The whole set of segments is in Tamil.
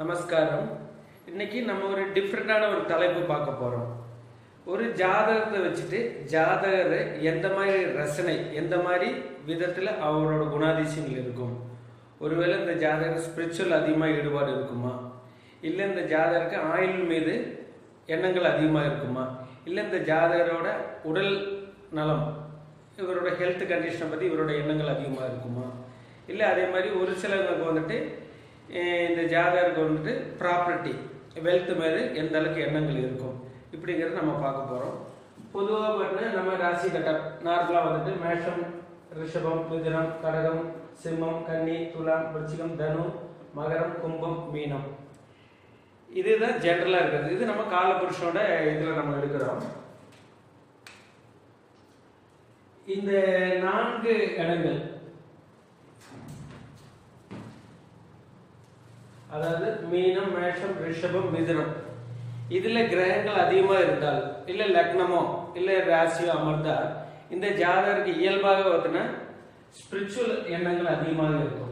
நமஸ்காரம். இன்னைக்கு நம்ம ஒரு டிஃப்ரெண்டான ஒரு தலைப்பு பார்க்க போறோம். ஒரு ஜாதகத்தை வச்சுட்டு ஜாதகர் எந்த மாதிரி ரசனை எந்த மாதிரி விதத்தில் அவரோட குணாதிசயங்கள் இருக்கும்? ஒருவேளை இந்த ஜாதகர் ஸ்பிரிச்சுவல் அதிகமாக ஈடுபாடு இருக்குமா? இல்லை இந்த ஜாதகருக்கு ஆயுள் மீது எண்ணங்கள் அதிகமாக இருக்குமா? இல்லை இந்த ஜாதகரோட உடல் நலம் இவரோட ஹெல்த் கண்டிஷனை பற்றி இவரோட எண்ணங்கள் அதிகமாக இருக்குமா? இல்லை அதே மாதிரி ஒரு சிலவங்களுக்கு வந்துட்டு இந்த ஜாதகருக்கு வந்துட்டு ப்ராப்பர்ட்டி வெல்த் மேலே எந்த அளவுக்கு எண்ணங்கள் இருக்கும்? இப்படிங்கிறத நம்ம பார்க்க போகிறோம் பொதுவாக பார்த்தீங்கன்னா நம்ம ராசி கட்டம் நார்மலாக வந்துட்டு மேஷம் ரிஷபம் மிதுனம் கடகம் சிம்மம் கன்னி துலாம் விருச்சிகம் தனு மகரம் கும்பம் மீனம். இதுதான் ஜென்ரலாக இருக்கிறது. இது நம்ம காலபுருஷனோட இதில் நம்ம எடுக்கிறோம். இந்த நான்கு இடங்கள் அதாவது மீனம் மேஷம் ரிஷபம் மிதுனம். இதுல கிரகங்கள் அதிகமா இருந்தால் இல்ல லக்னமோ இல்ல ராசியோ அமர்ந்தா இந்த ஜாதகருக்கு இயல்பாக பார்த்தீங்கன்னா ஸ்பிரிச்சுவல் எண்ணங்கள் அதிகமாக இருக்கும்.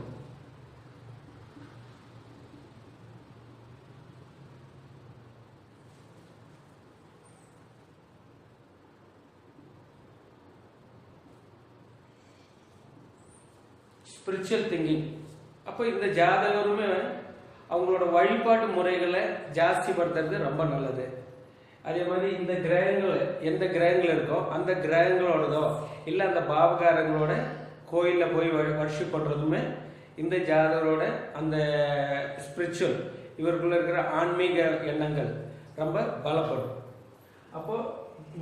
ஸ்பிரிச்சுவல் திங்கிங் அப்போ இந்த ஜாதகருமே அவங்களோட வழிபாட்டு முறைகளை ஜாஸ்திப்படுத்துறது ரொம்ப நல்லது. அதே மாதிரி இந்த கிரகங்கள் எந்த கிரகங்கள் இருக்கோ அந்த கிரகங்களோடதோ இல்லை அந்த பாவகாரங்களோட கோயிலில் போய் வர்ஷிப் பண்ணுறதுமே இந்த ஜாதகரோட அந்த ஸ்பிரிச்சுவல் இவருக்குள்ள இருக்கிற ஆன்மீக எண்ணங்கள் ரொம்ப பலப்படும். அப்போ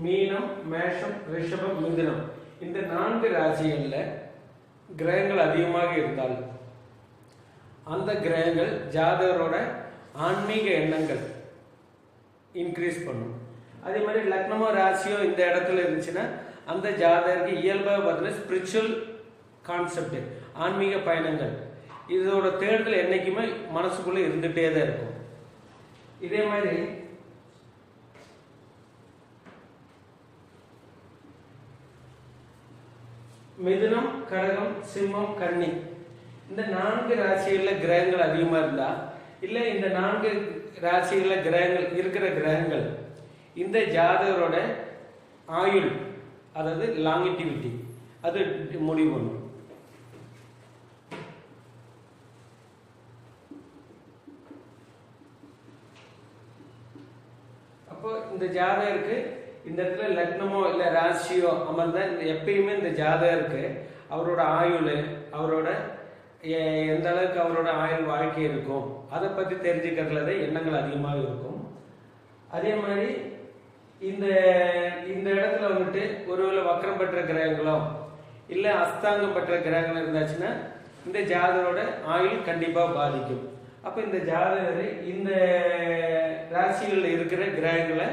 மீனம் மேஷம் ரிஷபம் மிதுனம் இந்த நான்கு ராசிகளில் கிரகங்கள் அதிகமாக இருந்தால் அந்த கிரகங்கள் ஜாதகரோட ஆன்மீக எண்ணங்கள் இன்க்ரீஸ் பண்ணும். அதே மாதிரி லக்னமோ ராசியோ இந்த இடத்துல இருந்துச்சுன்னா அந்த ஜாதகருக்கு இயல்பாக பார்த்தீங்கன்னா ஸ்பிரிச்சுவல் கான்செப்ட் ஆன்மீக பயணங்கள். இதோட தேடுதல் என்னைக்குமே மனசுக்குள்ளே இருந்துகிட்டே தான் இருக்கும். இதே மாதிரி மிதுனம் கடகம் சிம்மம் கன்னி. இந்த நான்கு ராசிகளில் கிரகங்கள் அதிகமாக இருந்தா இல்லை இந்த நான்கு ராசிகளில் கிரகங்கள் இருக்கிற கிரகங்கள் இந்த ஜாதகரோட ஆயுள் அதாவது லாங்கிட்டிவிட்டி அது முடிவு பண்ணும். அப்போ இந்த ஜாதகருக்கு இந்த இடத்துல லக்னமோ இல்லை ராசியோ அமர்ந்த இந்த எப்பயுமே இந்த ஜாதகருக்கு அவரோட ஆயுள் அவரோட எந்த அளவுக்கு அவரோட ஆயுள் வாழ்க்கை இருக்கும் அதை பற்றி தெரிஞ்சுக்கிறதுல தான் எண்ணங்கள் அதிகமாக இருக்கும். அதே மாதிரி இந்த இந்த இடத்துல வந்துட்டு ஒருவேளை வக்கரம் பெற்ற கிரகங்களோ இல்லை அஸ்தாங்கம் பெற்ற கிரகங்கள் இருந்தாச்சுன்னா இந்த ஜாதகரோட ஆயுள் கண்டிப்பாக பாதிக்கும். அப்போ இந்த ஜாதகர் இந்த ராசிகளில் இருக்கிற கிரகங்களை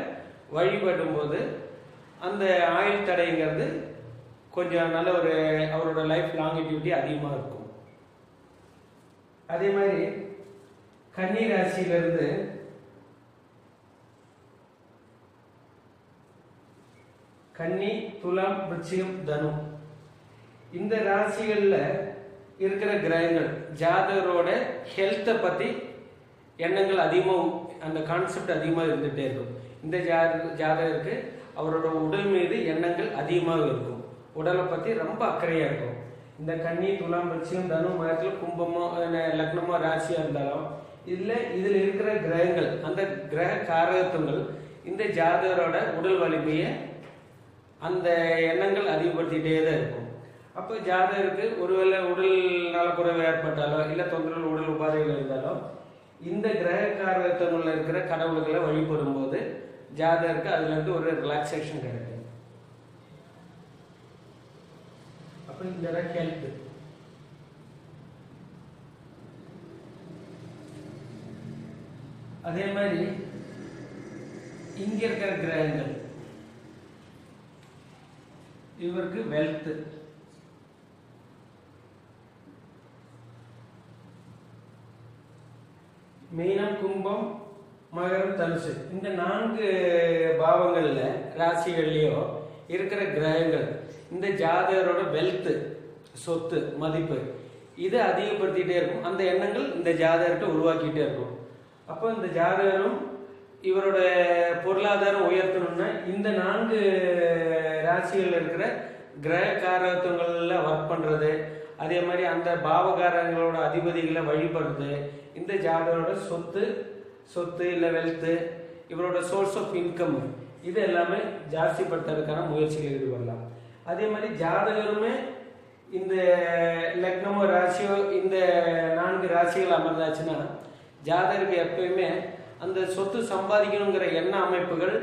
வழிபடும் போது அந்த ஆயுள் தடைங்கிறது கொஞ்சம் நல்ல ஒரு அவரோட லைஃப் லாங்கிட்டிவிட்டி அதிகமாக இருக்கும். அதே மாதிரி கன்னி ராசியிலிருந்து கன்னி துலாம் விருச்சிகம் தனு. இந்த ராசிகளில் இருக்கிற கிரகங்கள் ஜாதகரோட ஹெல்த்தை பற்றி எண்ணங்கள் அதிகமாக அந்த கான்செப்ட் அதிகமாக இருந்துகிட்டே இருக்கும். இந்த ஜா ஜாதகருக்கு அவரோட உடல் மீது எண்ணங்கள் அதிகமாக இருக்கும். உடலை பற்றி ரொம்ப அக்கறையாக இருக்கும். இந்த கன்னி துலாம் விருச்சிகம் தனு மரத்தில் கும்பமோ லக்னமோ ராசியாக இருந்தாலும் இதில் இதில் இருக்கிற கிரகங்கள் அந்த கிரக காரகத்துவங்கள் இந்த ஜாதகரோட உடல் வலிமையை அந்த எண்ணங்கள் அதிகப்படுத்திகிட்டே தான் இருக்கும். அப்போ ஜாதகருக்கு ஒருவேளை உடல் நலக்குறைவு ஏற்பட்டாலோ இல்லை தொந்தரவு உடல் உபாதைகள் இருந்தாலோ இந்த கிரக காரகத்துவங்களில் இருக்கிற கடவுள்களை வழிபடும் போது ஜாதகருக்கு அதுலேருந்து ஒரு ரிலாக்ஸேஷன் கிடைக்கும். அப்போ இந்த help. அதே மாதிரி இங்க இருக்கிற கிரகங்கள். இவருக்கு வெல்த் மீனம் கும்பம் மகரம் தனுசு. இந்த நான்கு பாவங்கள்ல ராசிகள்லயோ இருக்கிற கிரகங்கள் இந்த ஜாதகரோட வெல்த்து சொத்து மதிப்பு இதை அதிகப்படுத்திகிட்டே இருக்கும். அந்த எண்ணங்கள் இந்த ஜாதகத்தை உருவாக்கிட்டே இருக்கும். அப்போ இந்த ஜாதகரும் இவரோட பொருளாதாரம் உயர்த்தணும்னா இந்த நான்கு ராசிகள் இருக்கிற கிரக ஒர்க் பண்ணுறது அதே மாதிரி அந்த பாவகாரங்களோட அதிபதிகளை வழிபடுறது இந்த ஜாதகரோட சொத்து சொத்து இல்லை வெல்த்து இவரோட சோர்ஸ் ஆஃப் இன்கம் இது எல்லாமே ஜாஸ்திப்படுத்துறதுக்கான முயற்சிகள் ஈடுபடலாம். அதே மாதிரி ஜாதகருமே இந்த லக்னமோ ராசியோ இந்த நான்கு ராசிகள் அமர்ந்தாச்சுன்னா ஜாதகருக்கு எப்பயுமே அந்த சொத்து சம்பாதிக்கணுங்கிற எண்ண அமைப்புகள்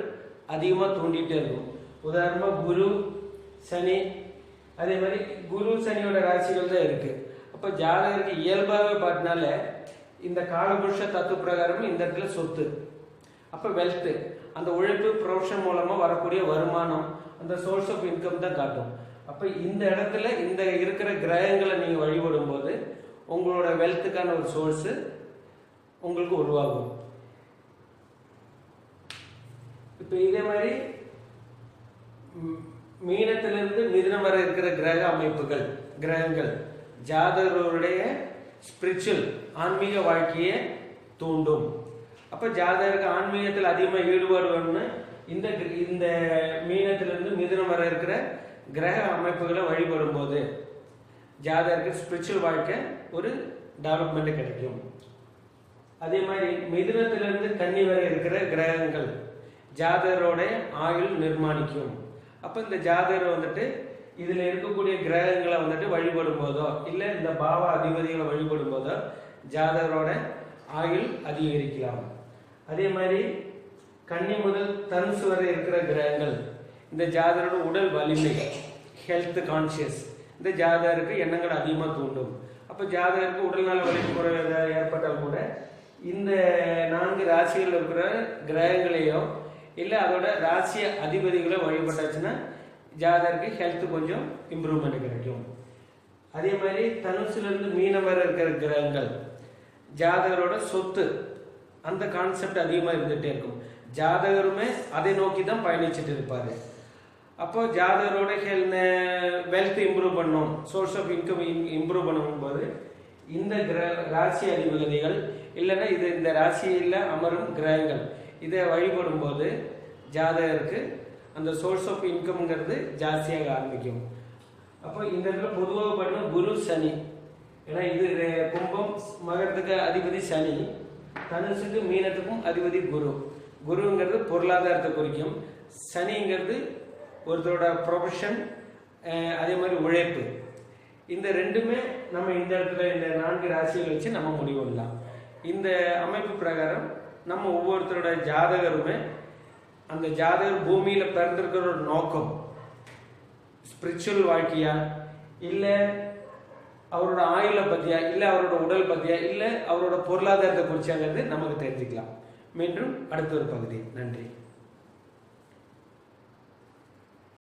அதிகமாக தூண்டிகிட்டே இருக்கும். உதாரணமாக குரு சனி அதே மாதிரி குரு சனியோட ராசிகள் தான் இருக்குது அப்போ ஜாதகருக்கு இயல்பாகவே பார்த்தினால இந்த காலபுருஷ தத்துவ பிரகாரம் இந்த இடத்துல சொத்து. அப்போ வெல்த்து அந்த உழைப்பு ப்ரொஃபஷன் மூலமாக வரக்கூடிய வருமானம் அந்த சோர்ஸ் ஆஃப் இன்கம் தான் காட்டும். அப்போ இந்த இடத்துல இந்த இருக்கிற கிரகங்களை நீங்கள் வழிபடும் போது உங்களோட வெல்த்துக்கான ஒரு சோர்ஸு உங்களுக்கு உருவாகும். இப்போ இதே மாதிரி மீனத்திலிருந்து மிதனம் வரை இருக்கிற கிரக அமைப்புகள் கிரகங்கள் ஜாதகருடைய ஸ்பிரிச்சுவல் ஆன்மீக வாழ்க்கையை தூண்டும். அப்போ ஜாதகருக்கு ஆன்மீகத்தில் அதிகமாக ஈடுபாடு வேணும்னு இந்த இந்த மீனத்திலிருந்து மிதுனம் வர இருக்கிற கிரக அமைப்புகளை வழிபடும் போது ஜாதகருக்கு ஸ்பிரிச்சுவல் வாழ்க்கை ஒரு டெவலப்மெண்ட் கிடைக்கும். அதே மாதிரி மிதுனத்திலிருந்து கன்னி வரை இருக்கிற கிரகங்கள் ஜாதகரோட ஆயுள் நிர்மாணிக்கும். அப்போ இந்த ஜாதகர் வந்துட்டு இதில் இருக்கக்கூடிய கிரகங்களை வந்துட்டு வழிபடும் போதோ இல்லை இந்த பாவ அதிபதிகளை வழிபடும் போதோ ஜாதகரோட ஆயுள் அதிகரிக்கலாம். அதே மாதிரி கன்னி முதல் தனுசு வரை இருக்கிற கிரகங்கள் இந்த ஜாதகரோட உடல் வலிமை ஹெல்த் கான்சியஸ் இந்த ஜாதகருக்கு எண்ணங்கள் அதிகமாக தூண்டும். அப்போ ஜாதகருக்கு உடல்நல வலிக்குறை ஏதாவது ஏற்பட்டால் கூட இந்த நான்கு ராசிகள் இருக்கிற கிரகங்களையோ இல்லை அதோட ராசி அதிபதிகளோ வழிபட்டாச்சுன்னா ஜாதகருக்கு ஹெல்த் கொஞ்சம் இம்ப்ரூவ்மெண்ட் கிடைக்கும். அதே மாதிரி தனுசுலேருந்து மீனம் வரை இருக்கிற கிரகங்கள் ஜாதகரோட சொத்து அந்த கான்செப்ட் அதிகமாக இருந்துகிட்டே இருக்கும். ஜாதகருமே அதை நோக்கி தான் பயணிச்சுட்டு இருப்பார் அப்போ ஜாதகரோட ஹெல் வெல்த் இம்ப்ரூவ் பண்ணும். சோர்ஸ் ஆஃப் இன்கம் இம்ப்ரூவ் பண்ணும்போது இந்த கிர ராசி அதிபதிகள் இல்லைன்னா இது இந்த ராசியில் அமரும் கிரகங்கள் இதை வழிபடும் போது ஜாதகருக்கு அந்த சோர்ஸ் ஆஃப் இன்கம்ங்கிறது ஜாஸ்தியாக ஆரம்பிக்கும். அப்போ இந்த இடத்துல பொதுவாக பண்ண குரு சனி. ஏன்னா இது கும்பம் மகத்துக்கு அதிபதி சனி. தனுசுக்கு மீனத்துக்கும் அதிபதி குரு. குருங்கிறது பொருளாதாரத்தை குறிக்கும். சனிங்கிறது ஒருத்தரோட ப்ரொஃபஷன் அதே மாதிரி உழைப்பு. இந்த ரெண்டுமே நம்ம இந்த இடத்துல இந்த நான்கு ராசிகள் வச்சு நம்ம முடிவு பண்ணலாம். இந்த அமைப்பு பிரகாரம் நம்ம ஒவ்வொருத்தரோட ஜாதகருமே அந்த ஜாதகர் பூமியில் பிறந்திருக்கிற ஒரு நோக்கம். ஸ்பிரிச்சுவல் வாழ்க்கையா? இல்லை அவரோட ஆயுளை பற்றியா இல்லை அவரோட உடல் பற்றியா இல்லை அவரோட பொருளாதாரத்தை குறிச்சாங்கிறது நமக்கு தெரிஞ்சுக்கலாம். மீண்டும் அடுத்த ஒரு பகுதி நன்றி.